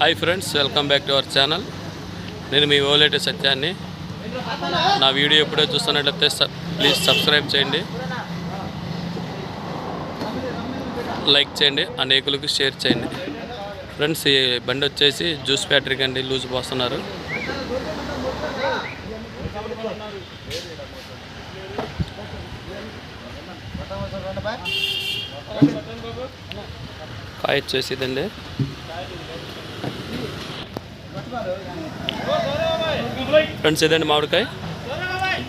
Hi friends welcome back to our channel. నేను మీ ఓలేటి సత్యాన్ని. నా వీడియో ఎప్పుడో చూస్తున్నట్లయితే సబ్ ప్లీజ్ సబ్స్క్రైబ్ చేయండి. లైక్ చేయండి అనేకులకు షేర్ చేయండి. ఫ్రెండ్స్ ఈ బండి వచ్చేసి జ్యూస్ ఫ్యాక్టరీకి అండి లూజ్ పోస్తున్నారు. కాయ వచ్చేసి ఇదండి ఫ్రెండ్స్ ఇదండి మామిడికాయ?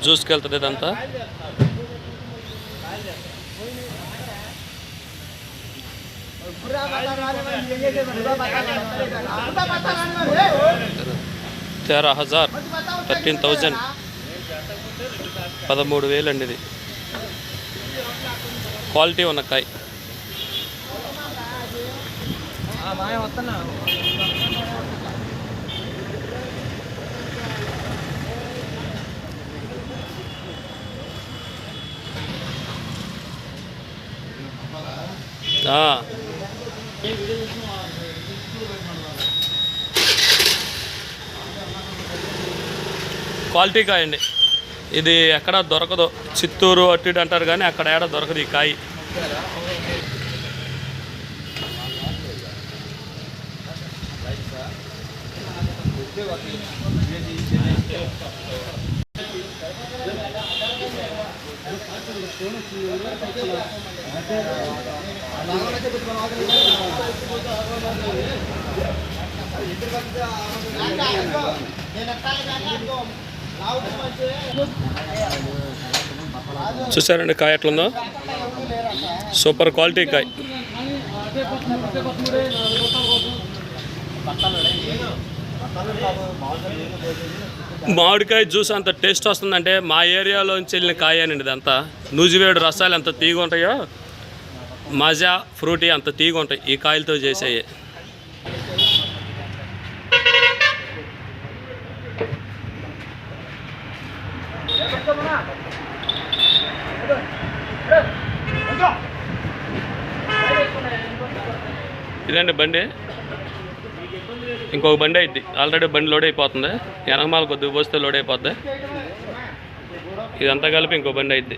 జ్యూస్కి వెళ్తుంది ఇదంతా. తేరా హజార్ థర్టీన్ థౌజండ్. పదమూడు వేలు అండి ఇది. క్వాలిటీ ఉన్న కాయ. క్వాలిటీ కాయ అండి ఇది ఎక్కడ దొరకదు. చిత్తూరు అటు ఇటు అంటారు కానీ అక్కడ ఏడ దొరకదు ఈ కాయ. చూసారండి కాయ ఎట్లుందో? సూపర్ క్వాలిటీ కాయ. మామిడికాయ జ్యూస్ అంత టేస్ట్ వస్తుందంటే మా ఏరియాలోంచి వెళ్ళిన కాయనండి ఇదంతా. నూజివేడు రసాలు ఎంత తీగ ఉంటాయో మజా ఫ్రూటీ అంత తీగ ఉంటాయి. ఈ కాయలతో చేసేవి ఇదండి బండి? ఇంకొక బండి అయింది ఆల్రెడీ బండి లోడ్ అయిపోతుంది. ఎనకమాల కొద్దిగా పోస్తే లోడ్ అయిపోద్ది. ఇదంతా కలిపి ఇంకో బండి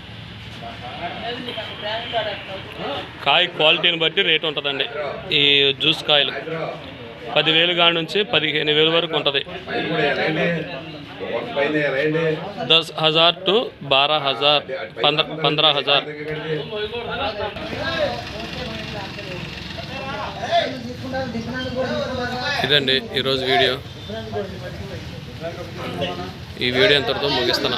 కాయ క్వాలిటీని బట్టి రేట్ ఉంటుందండి. ఈ జ్యూస్ కాయలు. పదివేలు కాడి నుంచి పదిహేను వేలు వరకు ఉంటుంది. దస్ హజార్ టు బారా హజార్ పంద్ర హజార్. ఇదండి ఈరోజు వీడియో. ఈ వీడియో ఎంతటితో ముగిస్తున్నా.